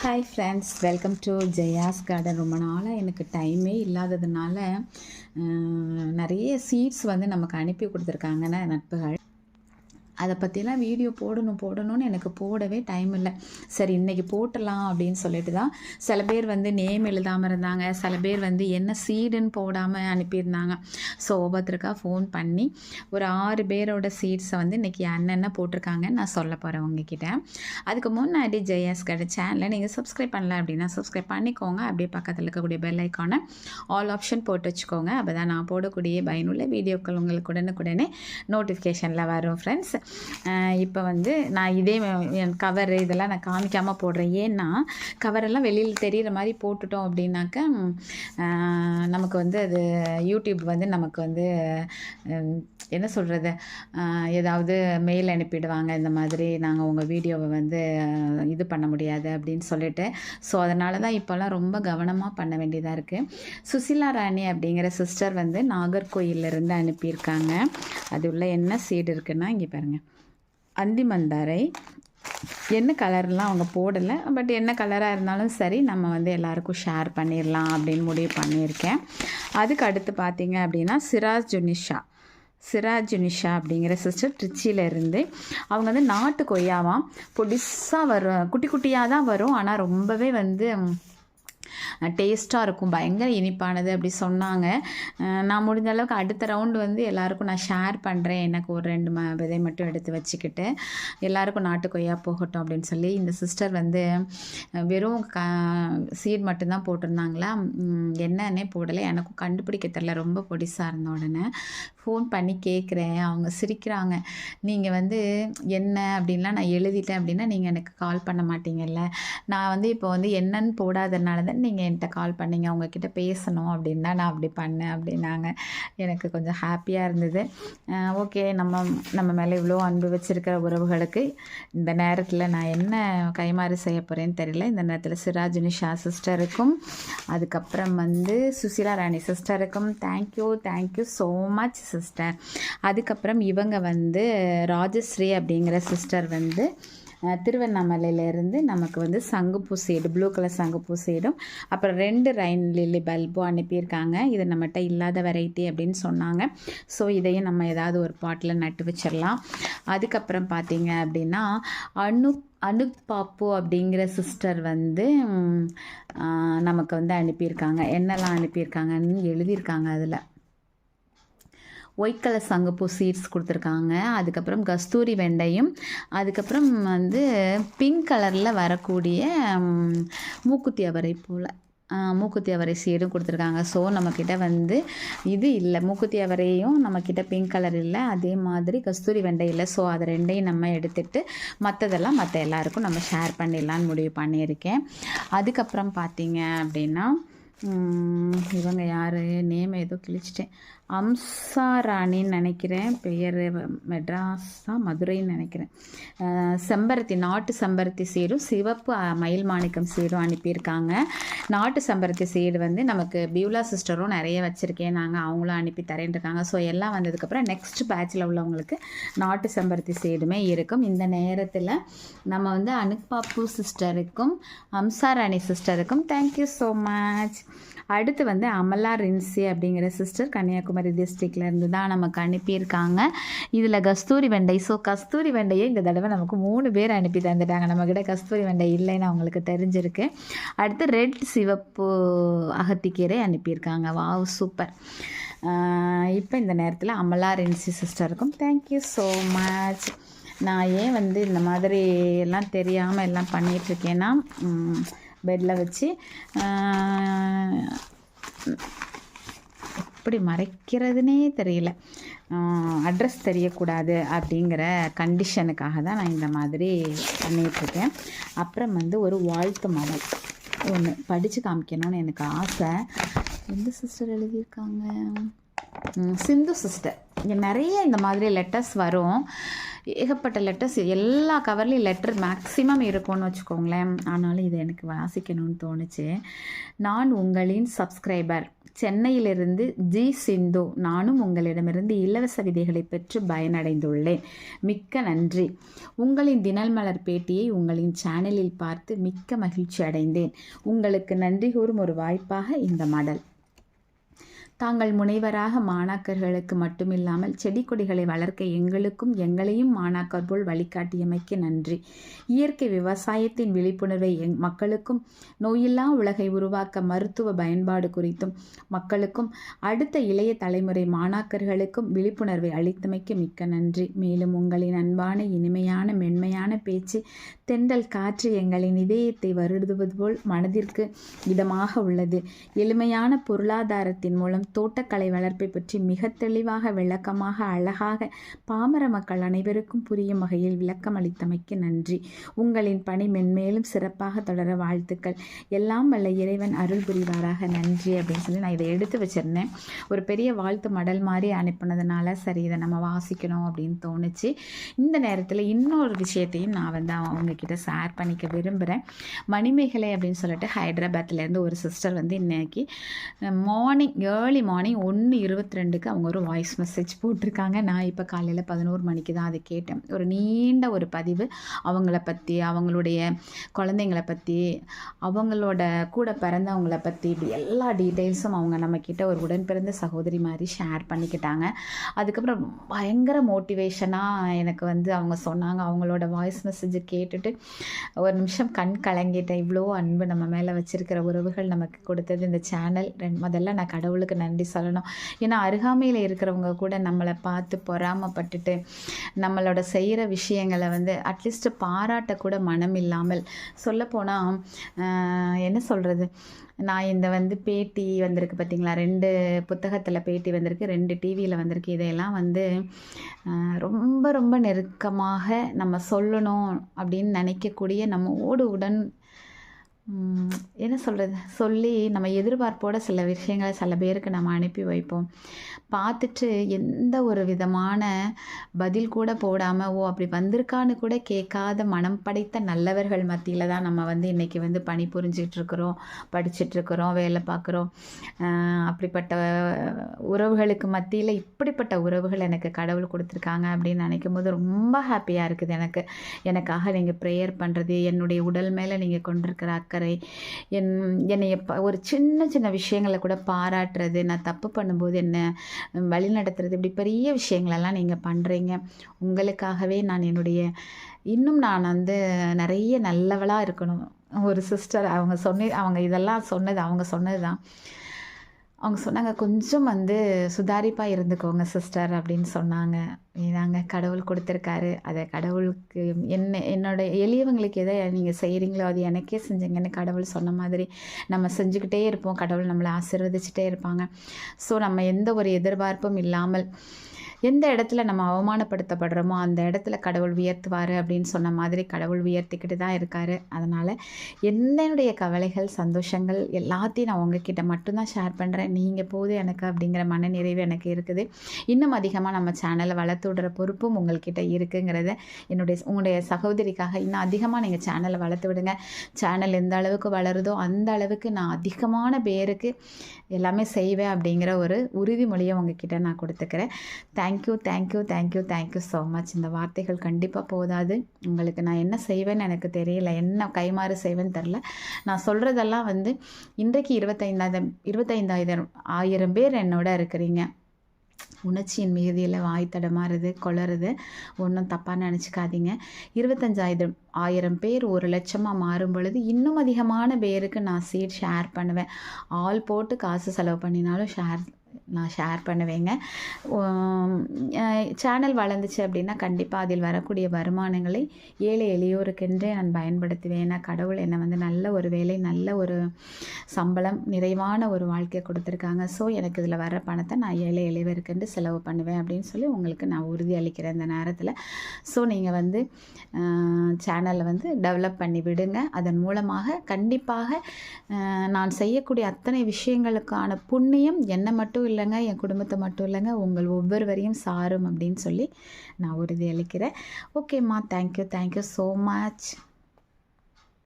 Hi friends welcome to Jaya's garden ரொம்ப நாளாக எனக்கு டைமே இல்லாததுனால நிறைய சீட்ஸ் வந்து நமக்கு அனுப்பி கொடுத்துருக்காங்கன்னு நட்புகள் அதை பற்றிலாம் வீடியோ போடணும் போடணும்னு எனக்கு போடவே டைம் இல்லை. சரி இன்றைக்கி போட்டலாம் அப்படின்னு சொல்லிட்டு தான் சில பேர் வந்து நேம் எழுதாமல் இருந்தாங்க. சில பேர் வந்து என்ன சீடுன்னு போடாமல் அனுப்பியிருந்தாங்க. ஸோ ஒவ்வொருத்தருக்காக ஃபோன் பண்ணி ஒரு ஆறு பேரோட சீட்ஸை வந்து இன்றைக்கி என்னென்ன போட்டிருக்காங்கன்னு நான் சொல்ல போகிறேன் உங்ககிட்ட. அதுக்கு முன்னாடி ஜெயாஸ் கடை சேனலை நீங்கள் சப்ஸ்கிரைப் பண்ணல அப்படின்னா சப்ஸ்கிரைப் பண்ணிக்கோங்க. அப்படியே பக்கத்தில் இருக்கக்கூடிய பெல் ஐக்கானை ஆல் ஆப்ஷன் போட்டு வச்சுக்கோங்க. அப்போ தான் நான் போடக்கூடிய பயனுள்ள வீடியோக்கள் உங்களுக்கு உடனுக்குடனே நோட்டிஃபிகேஷனில் வரும் ஃப்ரெண்ட்ஸ் இப்போ வந்து நான் இதே என் கவர் இதெல்லாம் நான் காமிக்காமல் போடுறேன். ஏன்னா கவரெல்லாம் வெளியில் தெரிகிற மாதிரி போட்டுட்டோம் அப்படின்னாக்க நமக்கு வந்து அது யூடியூப் வந்து நமக்கு வந்து என்ன சொல்கிறது ஏதாவது மெயில் அனுப்பிடுவாங்க. இந்த மாதிரி நாங்கள் உங்கள் வீடியோவை வந்து இது பண்ண முடியாது அப்படின்னு சொல்லிட்டு. ஸோ அதனால தான் இப்போல்லாம் ரொம்ப கவனமாக பண்ண வேண்டியதாக இருக்குது சுசிலா ராணி அப்படிங்கிற சிஸ்டர் வந்து நாகர்கோயிலிருந்து அனுப்பியிருக்காங்க. அது உள்ள என்ன சீடு இருக்குன்னா இங்கே பாருங்கள் அந்திமந்தாரை என்ன கலர்லாம் அவங்க போடலை பட் என்ன கலராக இருந்தாலும் சரி நம்ம வந்து எல்லாருக்கும் ஷேர் பண்ணிடலாம் அப்படின்னு முடிவு பண்ணியிருக்கேன். அதுக்கு அடுத்து பார்த்தீங்க அப்படின்னா சிராஜ் ஜுனிஷா சிராஜ் ஜுனிஷா அப்படிங்கிற சிஸ்டர் திருச்சியிலேருந்து அவங்க வந்து நாட்டு கொய்யாவாம் பொடிசாக வரும் குட்டி குட்டியாக தான் வரும் ஆனால் ரொம்பவே வந்து டேஸ்ட்டாக இருக்கும் பயங்கர இனிப்பானது அப்படி சொன்னாங்க. நான் முடிஞ்ச அளவுக்கு அடுத்த ரவுண்டு வந்து எல்லாருக்கும் நான் ஷேர் பண்ணுறேன் எனக்கு ஒரு ரெண்டு ம விதை மட்டும் எடுத்து வச்சுக்கிட்டு. எல்லாருக்கும் நாட்டு கொய்யா போகட்டும் அப்படின்னு சொல்லி இந்த சிஸ்டர் வந்து வெறும் க சீட் மட்டும்தான் போட்டிருந்தாங்களா? என்னன்னே போடலை. எனக்கும் கண்டுபிடிக்க தெரில. ரொம்ப பொடிசாக இருந்த உடனே ஃபோன் பண்ணி கேட்குறேன். அவங்க சிரிக்கிறாங்க. நீங்கள் வந்து என்ன? அப்படின்லாம் நான் எழுதிட்டேன் அப்படின்னா நீங்கள் எனக்கு கால் பண்ண மாட்டீங்கல்ல. நான் வந்து இப்போ வந்து என்னன்னு போடாதனால தான் நீங்கள் என்கிட்ட கால் பண்ணிங்க அவங்கக்கிட்ட பேசணும் அப்படின்னு தான் நான் அப்படி பண்ணேன் அப்படின்னாங்க. எனக்கு கொஞ்சம் ஹாப்பியாக இருந்தது. ஓகே நம்ம நம்ம மேலே இவ்வளோ அன்பு வச்சுருக்கிற உறவுகளுக்கு இந்த நேரத்தில் நான் என்ன கைமாறு செய்ய போகிறேன்னு தெரியல. இந்த நேரத்தில் சிராஜ் நிஷா சிஸ்டருக்கும் அதுக்கப்புறம் வந்து Sushila Rani சிஸ்டருக்கும் thank you thank you so much sister அதுக்கப்புறம் இவங்க வந்து ராஜஸ்ரீ அப்படிங்கிற சிஸ்டர் வந்து திருவண்ணாமலையிலேருந்து நமக்கு வந்து சங்குப்பூ சீடு ப்ளூ கலர் சங்குப்பூ சீடும். அப்புறம் ரெண்டு ரைன் லில்லி பல்பும் அனுப்பியிருக்காங்க. இது நம்மகிட்ட இல்லாத வெரைட்டி அப்படின்னு சொன்னாங்க. ஸோ இதையும் நம்ம ஏதாவது ஒரு பாட்டில் நட்டு வச்சிடலாம். அதுக்கப்புறம் பார்த்தீங்க அப்படின்னா அணு அனுக் பாப்பு அப்படிங்கிற சிஸ்டர் வந்து நமக்கு வந்து அனுப்பியிருக்காங்க. என்னெல்லாம் அனுப்பியிருக்காங்கன்னு எழுதியிருக்காங்க அதில். ஒயிட் கலர் சங்கப்பூ சீட்ஸ் கொடுத்துருக்காங்க. அதுக்கப்புறம் கஸ்தூரி வெண்டையும் அதுக்கப்புறம் வந்து பிங்க் கலரில் வரக்கூடிய மூக்குத்தி அவரை போல் மூக்குத்தி அவரை சீடும் கொடுத்துருக்காங்க. ஸோ நம்மக்கிட்ட வந்து இது இல்லை. மூக்குத்தி அவரையும் நம்மக்கிட்ட பிங்க் கலர் இல்லை. அதே மாதிரி கஸ்தூரி வெண்டை இல்லை. ஸோ அதை ரெண்டையும் நம்ம எடுத்துட்டு மற்றதெல்லாம் மற்ற எல்லாருக்கும் நம்ம ஷேர் பண்ணிடலான்னு முடிவு பண்ணியிருக்கேன். அதுக்கப்புறம் பார்த்தீங்க அப்படின்னா இவங்க யார்? நேம் ஏதோ கிழிச்சிட்டேன். அம்சாராணின்னு நினைக்கிறேன். பெயர் மெட்ராஸா மதுரைன்னு நினைக்கிறேன். செம்பருத்தி நாட்டு செம்பருத்தி சீடும் சிவப்பு மயில் மாணிக்கம் சீடும் அனுப்பியிருக்காங்க. நாட்டு செம்பருத்தி சீடு வந்து நமக்கு பியூலா சிஸ்டரும் நிறைய வச்சுருக்கேன். நாங்கள் அவங்களும் அனுப்பி தரேன்ருக்காங்க ஸோ எல்லாம் வந்ததுக்கப்புறம் நெக்ஸ்ட் பேட்சில் உள்ளவங்களுக்கு நாட்டு செம்பருத்தி சீடுமே இருக்கும். இந்த நேரத்தில் நம்ம வந்து அனுப்பாப்பு சிஸ்டருக்கும் அம்சாராணி சிஸ்டருக்கும் தேங்க்யூ ஸோ மச் அடுத்து வந்து அமலா ரின்சி அப்படிங்கிற சிஸ்டர் கன்னியாகுமரி டிஸ்ட்ரிக்ட்லேருந்து தான் நமக்கு அனுப்பியிருக்காங்க. இதில் கஸ்தூரி வெண்டை. ஸோ கஸ்தூரி வெண்டையே இந்த தடவை நமக்கு மூணு பேர் அனுப்பி தந்துட்டாங்க. நம்மக்கிட்ட கஸ்தூரி வெண்டை இல்லைன்னு அவங்களுக்கு தெரிஞ்சிருக்கு. அடுத்து ரெட் சிவப்பு அகத்திக்கீரை அனுப்பியிருக்காங்க. வாவ் சூப்பர் இப்போ இந்த நேரத்தில் அமலா ரின்சி சிஸ்டருக்கும் தேங்க்யூ ஸோ மச் நான் ஏன் வந்து இந்த மாதிரி எல்லாம் தெரியாமல் எல்லாம் பண்ணிகிட்ருக்கேன்னா பெட்டில் வச்சு எப்படி மறைக்கிறதுனே தெரியல. அட்ரஸ் தெரியக்கூடாது அப்படிங்கிற கண்டிஷனுக்காக தான் நான் இந்த மாதிரி பண்ணிகிட்ருக்கேன் அப்புறம் வந்து ஒரு வாழ்த்து மடல் ஒன்று படித்து காமிக்கணும்னு எனக்கு ஆசை. எந்த சிஸ்டர் எழுதியிருக்காங்க? சிந்து சிஸ்டர் இங்கே நிறைய இந்த மாதிரி லெட்டர்ஸ் வரும். ஏகப்பட்ட லெட்டர்ஸ் எல்லா கவர்லேயும் லெட்டர் மேக்ஸிமம் இருக்கும்னு வச்சுக்கோங்களேன். ஆனாலும் இது எனக்கு வாசிக்கணும்னு தோணுச்சு. நான் உங்களின் சப்ஸ்கிரைபர் சென்னையிலிருந்து ஜி சிந்து. நானும் உங்களிடமிருந்து இலவச விதைகளை பெற்று பயனடைந்துள்ளேன். மிக்க நன்றி. உங்களின் தினல் மலர் பேட்டியை உங்களின் சேனலில் பார்த்து மிக்க மகிழ்ச்சி அடைந்தேன். உங்களுக்கு நன்றி கூறும் ஒரு வாய்ப்பாக இந்த மடல். தாங்கள் முனைவராக மாணாக்கர்களுக்கு மட்டுமில்லாமல் செடி கொடிகளை வளர்க்க எங்களுக்கும் எங்களையும் மாணாக்கர் போல் வழிகாட்டியமைக்கு நன்றி. இயற்கை விவசாயத்தின் விழிப்புணர்வை எங் மக்களுக்கும் நோயில்லா உலகை உருவாக்க மருத்துவ பயன்பாடு குறித்தும் மக்களுக்கும் அடுத்த இளைய தலைமுறை மாணாக்கர்களுக்கும் விழிப்புணர்வை அளித்தமைக்கு மிக்க நன்றி. மேலும் உங்களின் அன்பான இனிமையான மென்மையான பேச்சு தென்றல் காற்று எங்களின் இதயத்தை வருடுவது போல் மனதிற்கு இதமாக உள்ளது. எளிமையான பொருளாதாரத்தின் மூலம் தோட்டக்கலை வளர்ப்பை பற்றி மிக தெளிவாக விளக்கமாக அழகாக பாமர மக்கள் அனைவருக்கும் புரியும் வகையில் விளக்கம் அளித்தமைக்கு நன்றி. உங்களின் பணி மென்மேலும் சிறப்பாக தொடர வாழ்த்துக்கள். எல்லாம் வல்ல இறைவன் அருள் புரிவாராக. நன்றி அப்படின்னு சொல்லி நான் இதை எடுத்து வச்சிருந்தேன். ஒரு பெரிய வாழ்த்து மடல் மாதிரி அனுப்பினதுனால சரி இதை நம்ம வாசிக்கணும் அப்படின்னு தோணுச்சு. இந்த நேரத்தில் இன்னொரு விஷயத்தையும் நான் வந்து அவங்கக்கிட்ட ஷேர் பண்ணிக்க விரும்புகிறேன் மணிமேகலை அப்படின்னு சொல்லிட்டு ஹைதராபாத்லேருந்து ஒரு சிஸ்டர் வந்து இன்னைக்கு மார்னிங் ஏர்லி மார்னிங் ஒன்று இருபத்தி ரெண்டுக்கு அவங்க ஒரு வாய்ஸ் மெசேஜ் போட்டிருக்காங்க. நான் இப்போ காலையில் பதினோரு மணிக்கு தான் அதை கேட்டேன். ஒரு நீண்ட ஒரு பதிவு. அவங்கள பற்றி அவங்களுடைய குழந்தைங்களை பற்றி அவங்களோட கூட பிறந்தவங்கள பற்றி இப்படி எல்லா டீட்டெயில்ஸும் அவங்க நம்மக்கிட்ட ஒரு உடன் பிறந்த சகோதரி மாதிரி ஷேர் பண்ணிக்கிட்டாங்க. அதுக்கப்புறம் பயங்கர மோட்டிவேஷனாக எனக்கு வந்து அவங்க சொன்னாங்க. அவங்களோட வாய்ஸ் மெசேஜ் கேட்டுட்டு ஒரு நிமிஷம் கண் கலங்கிட்டேன். இவ்வளோ அன்பு நம்ம மேலே வச்சுருக்கிற உறவுகள் நமக்கு கொடுத்தது இந்த சேனல் ரெண்டு முதல்ல நான் கடவுளுக்கு நன்றி சொல்லணும். ஏன்னா அருகாமையில் இருக்கிறவங்க கூட நம்மளை பார்த்து பொறாமப்பட்டுட்டு நம்மளோட செய்கிற விஷயங்களை வந்து அட்லீஸ்ட்டு பாராட்ட கூட மனம் இல்லாமல் சொல்லப்போனால் என்ன சொல்கிறது நான் இந்த வந்து பேட்டி வந்திருக்கு பார்த்தீங்களா ரெண்டு புத்தகத்தில் பேட்டி வந்திருக்கு ரெண்டு டிவியில் வந்திருக்கு. இதையெல்லாம் வந்து ரொம்ப ரொம்ப நெருக்கமாக நம்ம சொல்லணும் அப்படின்னு நினைக்கக்கூடிய நம்ம ஓடு உடன் என்ன சொல்கிறது சொல்லி நம்ம எதிர்பார்ப்போட சில விஷயங்களை சில பேருக்கு நம்ம அனுப்பி வைப்போம். பார்த்துட்டு எந்த ஒரு விதமான பதில் கூட போடாமல் ஓ அப்படி வந்திருக்கான்னு கூட கேட்காத மனம் படைத்த நல்லவர்கள் மத்தியில் தான் நம்ம வந்து இன்றைக்கி வந்து பணி புரிஞ்சிட்ருக்குறோம் படிச்சிட்ருக்குறோம் வேலை பார்க்குறோம். அப்படிப்பட்ட உறவுகளுக்கு மத்தியில் இப்படிப்பட்ட உறவுகள் எனக்கு கடவுள் கொடுத்துருக்காங்க அப்படின்னு நினைக்கும் போது ரொம்ப ஹாப்பியாக இருக்குது எனக்கு. எனக்காக நீங்கள் ப்ரேயர் பண்ணுறது என்னுடைய உடல் மேலே நீங்கள் கொண்டிருக்கிற அக்கறை என் என்னை ஒரு சின்ன சின்ன விஷயங்களை கூட பாராட்டுறது நான் தப்பு பண்ணும்போது என்ன வழி நடத்துறது இப்படி பெரிய விஷயங்களெல்லாம் நீங்கள் பண்ணுறீங்க உங்களுக்காகவே நான் என்னுடைய இன்னும் நான் வந்து நிறைய நல்லவளாக இருக்கணும். ஒரு சிஸ்டர் அவங்க சொன்ன அவங்க இதெல்லாம் சொன்னது அவங்க சொன்னது தான் அவங்க சொன்னாங்க கொஞ்சம் வந்து சுதாரிப்பாக இருந்துக்கோங்க சிஸ்டர் அப்படின்னு சொன்னாங்க. ஏதாங்க கடவுள் கொடுத்துருக்காரு. அதை கடவுளுக்கு என்ன என்னோட எளியவங்களுக்கு எதை நீங்கள் செய்கிறீங்களோ அது எனக்கே செஞ்சீங்கன்னு கடவுள் சொன்ன மாதிரி நம்ம செஞ்சுக்கிட்டே இருப்போம். கடவுள் நம்மளை ஆசிர்வதிச்சுட்டே இருப்பாங்க. ஸோ நம்ம எந்த ஒரு எதிர்பார்ப்பும் இல்லாமல் எந்த இடத்துல நம்ம அவமானப்படுத்தப்படுறோமோ அந்த இடத்துல கடவுள் உயர்த்துவார் அப்படின்னு சொன்ன மாதிரி கடவுள் உயர்த்திக்கிட்டு தான் இருக்கார். அதனால் என்னுடைய கவலைகள் சந்தோஷங்கள் எல்லாத்தையும் நான் உங்ககிட்ட மட்டும்தான் ஷேர் பண்ணுறேன் நீங்கள் போது எனக்கு அப்படிங்கிற மன நிறைவு எனக்கு இருக்குது. இன்னும் அதிகமாக நம்ம சேனலை வளர்த்து விடுற பொறுப்பும் உங்கள்கிட்ட இருக்குங்கிறத என்னுடைய உங்களுடைய சகோதரிக்காக இன்னும் அதிகமாக நீங்கள் சேனலை வளர்த்து விடுங்க. சேனல் எந்த அளவுக்கு வளருதோ அந்த அளவுக்கு நான் அதிகமான பேருக்கு எல்லாமே செய்வேன் அப்படிங்கிற ஒரு உறுதிமொழியை உங்ககிட்ட நான் கொடுத்துக்கிறேன். Thank thank you thank you thank you thank you so much இந்த வார்த்தைகள் கண்டிப்பாக போதாது. உங்களுக்கு நான் என்ன செய்வேன்னு எனக்கு தெரியல. என்ன கைமாறு செய்வேன்னு தெரில நான் சொல்கிறதெல்லாம் வந்து இன்றைக்கு இருபத்தைந்தாயிரம் இருபத்தைந்தாயிரம் ஆயிரம் பேர் என்னோட இருக்கிறீங்க. உணர்ச்சியின் மிகுதியில் வாய் தடமாறுது கொளருது ஒன்றும் தப்பாக நினச்சிக்காதீங்க. இருபத்தஞ்சாயிரம் ஆயிரம் பேர் ஒரு லட்சமாக மாறும் பொழுது இன்னும் அதிகமான பேருக்கு நான் சீட் ஷேர் பண்ணுவேன். ஆள் போட்டு காசு செலவு பண்ணினாலும் ஷேர் நான் ஷேர் பண்ணுவேங்க. சேனல் வளர்ந்துச்சு அப்படின்னா கண்டிப்பாக அதில் வரக்கூடிய வருமானங்களை ஏழை எளியோருக்கென்றே நான் பயன்படுத்துவேன். ஏன்னா கடவுள் என்னை வந்து நல்ல ஒரு வேலை நல்ல ஒரு சம்பளம் நிறைவான ஒரு வாழ்க்கையை கொடுத்துருக்காங்க. ஸோ எனக்கு இதில் வர பணத்தை நான் ஏழை எளியவருக்கென்று செலவு பண்ணுவேன் அப்படின்னு சொல்லி உங்களுக்கு நான் உறுதி அளிக்கிறேன் இந்த நேரத்தில். ஸோ நீங்கள் வந்து சேனலை வந்து டெவலப் பண்ணி விடுங்க. அதன் மூலமாக கண்டிப்பாக நான் செய்யக்கூடிய அத்தனை விஷயங்களுக்கான புண்ணியம் என்னை மட்டும் இல்லைங்க என் குடும்பத்தை மட்டும் இல்லைங்க உங்கள் ஒவ்வொருவரையும் சாரும் அப்படின்னு சொல்லி நான் உறுதியளிக்கிறேன். ஓகேம்மா தேங்க்யூ தேங்க்யூ ஸோ மச்